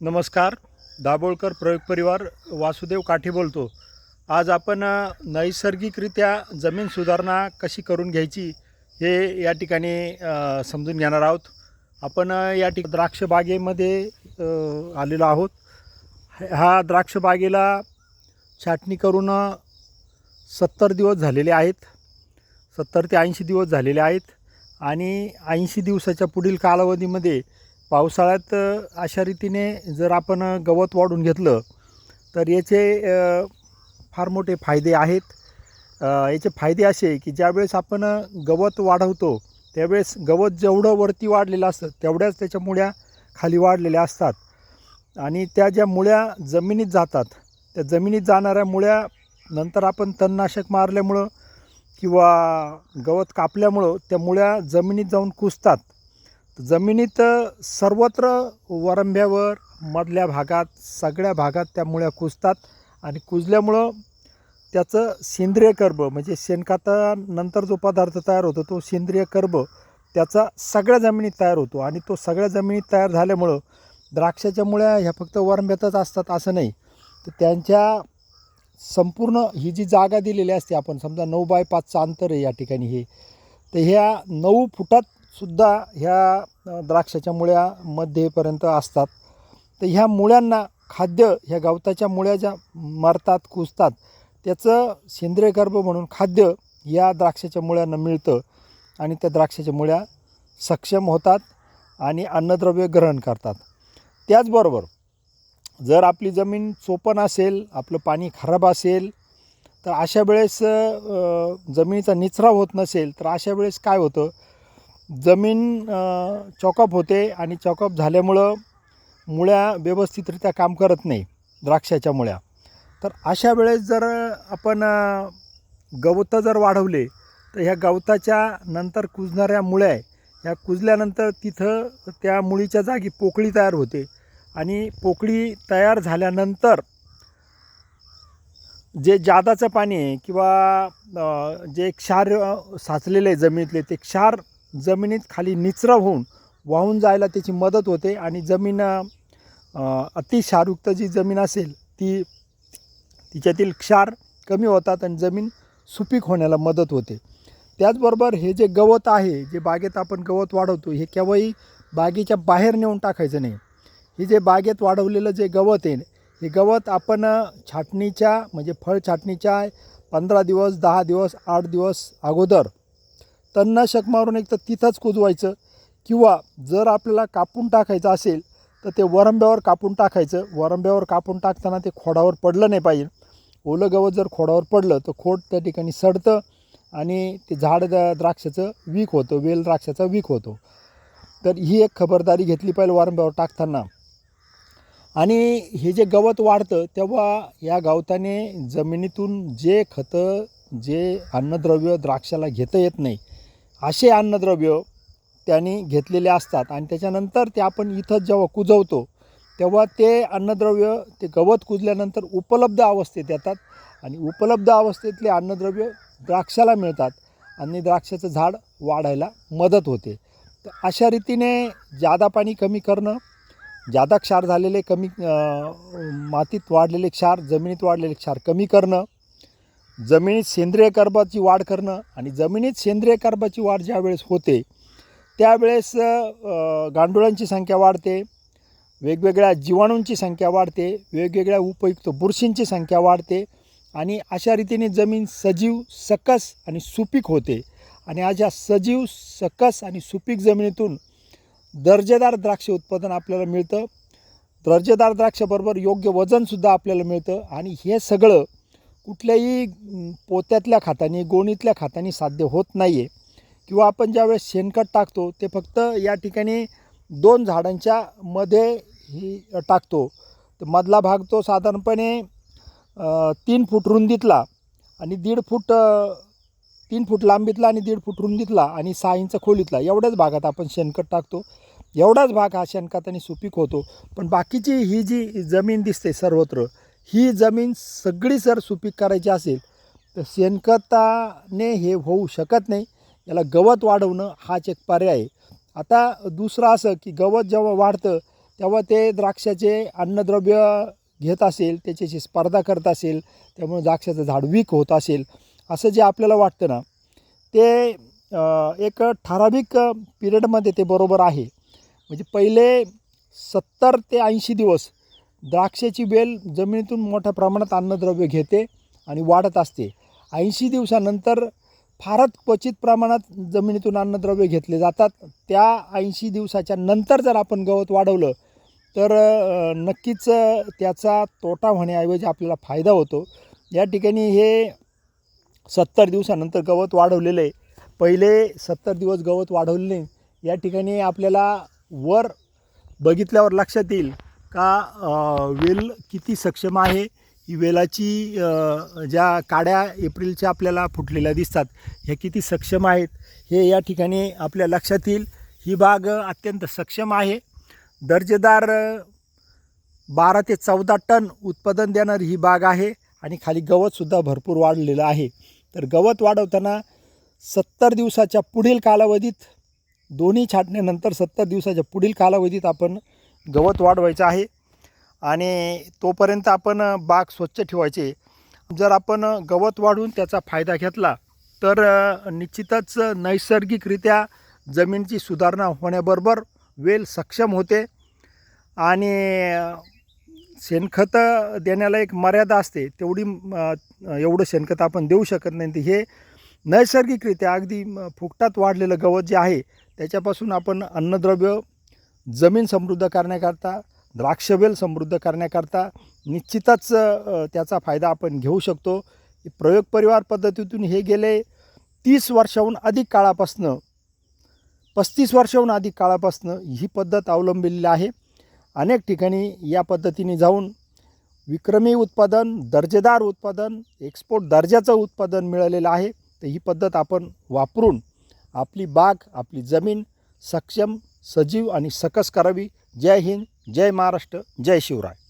नमस्कार दाभोळकर प्रयोग परिवार वासुदेव काठी बोलतो. आज आपण नैसर्गिकरित्या जमीन सुधारणा कशी करून घ्यायची हे या ठिकाणी समजून घेणार आहोत. आपण या ठिक द्राक्ष बागेमध्ये आलेलो आहोत. हा द्राक्ष बागेला छाटणी करून सत्तर दिवस झालेले आहेत. सत्तर ते ऐंशी दिवस झालेले आहेत. आणि ऐंशी दिवसाच्या पुढील कालावधीमध्ये पावसाळ्यात अशा रीतीने जर आपण गवत वाढून घेतलं तर याचे फार मोठे फायदे आहेत. याचे फायदे असे की ज्यावेळेस आपण गवत वाढवतो त्यावेळेस गवत जेवढं वरती वाढलेलं असतं तेवढ्याच त्याच्या मुळ्या खाली वाढलेल्या असतात. आणि त्या ज्या मुळ्या जमिनीत जातात त्या जमिनीत जाणाऱ्या मुळ्या नंतर आपण तणनाशक मारल्यामुळं किंवा गवत कापल्यामुळं त्या मुळ्या जमिनीत जाऊन कुजतात. जमिनीत सर्वत्र वरंब्यावर मधल्या भागात सगळ्या भागात त्या मुळ्या कुजतात आणि कुजल्यामुळं त्याचं सेंद्रिय कर्ब म्हणजे शेणखतानंतर जो पदार्थ तयार होतो तो सेंद्रिय कर्ब त्याचा सगळ्या जमिनीत तयार होतो आणि तो सगळ्या जमिनीत तयार झाल्यामुळं द्राक्षाच्या मुळ्या ह्या फक्त वरंभ्यातच असतात असं नाही. तर त्यांच्या संपूर्ण ही जी जागा दिलेली असते आपण समजा नऊ बाय पाचचं अंतर आहे या ठिकाणी हे तर ह्या नऊ फुटात सुद्धा ह्या द्राक्षाच्या मुळ्या मध्येपर्यंत असतात. तर ह्या मुळ्यांना खाद्य ह्या गवताच्या मुळ्या ज्या मरतात कुजतात त्याचं सेंद्रिय गर्भ म्हणून खाद्य या द्राक्षाच्या मुळ्यांना मिळतं आणि त्या द्राक्षाच्या मुळ्या सक्षम होतात आणि अन्नद्रव्य ग्रहण करतात. त्याचबरोबर जर आपली जमीन चोपण असेल आपलं पाणी खराब असेल तर अशा वेळेस जमिनीचा निचरा होत नसेल तर अशा वेळेस काय होतं? जमीन चॉकअप होते आणि चॉकअप झाल्यामुळं मुळ्या व्यवस्थितरित्या काम करत नाही द्राक्षाच्या मुळ्या. तर अशा वेळेस जर आपण गवतं जर वाढवले तर ह्या गवताच्या नंतर कुजणाऱ्या मुळ्या आहे. ह्या कुजल्यानंतर तिथं त्या मुळीच्या जागी पोकळी तयार होते आणि पोकळी तयार झाल्यानंतर जे जादाचं पाणी आहे किंवा जे क्षार साचलेलं आहे जमिनीतले ते क्षार जमिनीत खाली निचरा होऊन वाहून जायला त्याची मदत होते आणि जमीन अति क्षारयुक्त जी जमीन असेल ती तिच्यातील क्षार कमी होतात आणि जमीन सुपीक होण्याला मदत होते. त्याचबरोबर हे जे गवत आहे जे बागेत आपण गवत वाढवतो हे केव्हाही बागेच्या बाहेर नेऊन टाकायचं नाही. हे जे बागेत वाढवलेलं जे गवत आहे हे गवत आपण छाटणीच्या म्हणजे फळ छाटणीच्या पंधरा दिवस दहा दिवस आठ दिवस अगोदर तणनाशक मारून एक तर तिथंच कुजवायचं किंवा जर आपल्याला कापून टाकायचं असेल तर ते वरंब्यावर कापून टाकायचं. वरंब्यावर कापून टाकताना ते खोडावर पडलं नाही पाहिजे. ओलं गवत जर खोडावर पडलं तर खोड त्या ठिकाणी सडतं आणि ते झाड द- द्राक्षाचं वीक होतं वेल द्राक्षाचा वीक होतो. तर ही एक खबरदारी घेतली पाहिजे वारंब्यावर टाकताना. आणि हे जे गवत वाढतं तेव्हा या गवताने जमिनीतून जे खतं जे अन्नद्रव्य द्राक्षाला घेता येत नाही असे अन्नद्रव्य त्यांनी घेतलेले असतात. आणि त्याच्यानंतर ते आपण इथं जेव्हा कुजवतो तेव्हा ते अन्नद्रव्य ते गवत कुजल्यानंतर उपलब्ध अवस्थेत येतात. आणि उपलब्ध अवस्थेतले अन्नद्रव्य द्राक्षाला मिळतात आणि द्राक्षाचं झाड वाढायला मदत होते. तर अशा रीतीने जादा पाणी कमी करणं जादा क्षार झालेले कमी मातीत वाढलेले क्षार जमिनीत वाढलेले क्षार कमी करणं जमिनीत सेंद्रिय कर्बाची वाढ करणं आणि जमिनीत सेंद्रिय कर्बाची वाढ ज्यावेळेस होते त्यावेळेस गांडुळांची संख्या वाढते वेगवेगळ्या जीवाणूंची संख्या वाढते वेगवेगळ्या उपयुक्त बुरशींची संख्या वाढते आणि अशा रीतीने जमीन सजीव सकस आणि सुपीक होते. आणि अशा सजीव सकस आणि सुपीक जमिनीतून दर्जेदार द्राक्ष उत्पादन आपल्याला मिळतं. दर्जेदार द्राक्षाबरोबर योग्य वजनसुद्धा आपल्याला मिळतं आणि हे सगळं कुठल्याही पोत्यातल्या खातानी गोणीतल्या खातानी साध्य होत नाही आहे किंवा आपण ज्यावेळेस शेणखत टाकतो ते फक्त या ठिकाणी दोन झाडांच्या मध्ये ही टाकतो. तर मधला भाग तो साधारणपणे तीन फूट रुंदीतला आणि दीड फूट तीन फूट लांबीतला आणि दीड फूट रुंदीतला आणि सहा इंच खोलीतला. एवढ्याच भागात आपण शेणखत टाकतो. एवढाच भाग हा शेणखताने सुपीक होतो. पण बाकीची ही जी जमीन दिसते सर्वत्र ही जमीन सगळी सर सुपीक करायची असेल तर शेणखताने हे होऊ शकत नाही. याला गवत वाढवणं हाच एक पर्याय आहे. आता दुसरं असं की गवत जेव्हा वाढतं तेव्हा ते द्राक्षाचे अन्नद्रव्य घेत असेल त्याच्याशी स्पर्धा करत असेल त्यामुळे द्राक्षाचं झाड वीक होत असेल असं जे आपल्याला वाटतं ना ते एक ठराविक पिरियडमध्ये ते बरोबर आहे. म्हणजे पहिले सत्तर ते ऐंशी दिवस द्राक्षाची वेल जमिनीतून मोठ्या प्रमाणात अन्नद्रव्य घेते आणि वाढत असते. ऐंशी दिवसानंतर फारच क्वचित प्रमाणात जमिनीतून अन्नद्रव्य घेतले जातात. त्या ऐंशी दिवसाच्या नंतर जर आपण गवत वाढवलं तर नक्कीच त्याचा तोटा होण्याऐवजी आपल्याला फायदा होतो. या ठिकाणी हे सत्तर दिवसानंतर गवत वाढवलेलं आहे. पहिले सत्तर दिवस गवत वाढवलेले या ठिकाणी आपल्याला वर बघितल्यावर लक्षात येईल. का वेल किती सक्षम आहे? ही वेलाची ज्या काड्या एप्रिलच्या आपल्याला फुटलेल्या दिसतात ह्या किती सक्षम आहेत? हे या ठिकाणी आपल्या लक्षात येईल. ही बाग अत्यंत सक्षम आहे. दर्जेदार बारा ते चौदा टन उत्पादन देणारी ही बाग आहे आणि खाली गवतसुद्धा भरपूर वाढलेलं आहे. तर गवत वाढवताना सत्तर दिवसाच्या पुढील कालावधीत दोन्ही छाटण्यानंतर सत्तर दिवसाच्या पुढील कालावधीत आपण गवत वाढवायचं आहे आणि तोपर्यंत आपण बाग स्वच्छ ठेवायचे. जर आपण गवत वाढवून त्याचा फायदा घेतला तर निश्चितच नैसर्गिकरित्या जमिनीची सुधारणा होण्याबरोबर वेल सक्षम होते. आणि शेणखतं शेणखत देण्याला एक मर्यादा असते. तेवढी एवढं शेणखत आपण देऊ शकत नाही. हे नैसर्गिकरित्या अगदी फुकटात वाढलेलं गवत जे आहे त्याच्यापासून आपण अन्नद्रव्य जमीन समृद्ध करण्याकरता द्राक्षवेल समृद्ध करण्याकरता निश्चितच त्याचा फायदा आपण घेऊ शकतो. प्रयोग परिवार पद्धतीतून हे गेले तीस वर्षाहून अधिक काळापासनं पस्तीस वर्षाहून अधिक काळापासनं ही पद्धत अवलंबिलेली आहे. अनेक ठिकाणी या पद्धतीने जाऊन विक्रमी उत्पादन दर्जेदार उत्पादन एक्सपोर्ट दर्जाचं उत्पादन मिळालेलं आहे. तर ही पद्धत आपण वापरून आपली बाग आपली जमीन सक्षम सजीव आणि सकस करावी. जय हिंद जय महाराष्ट्र जय शिवराय.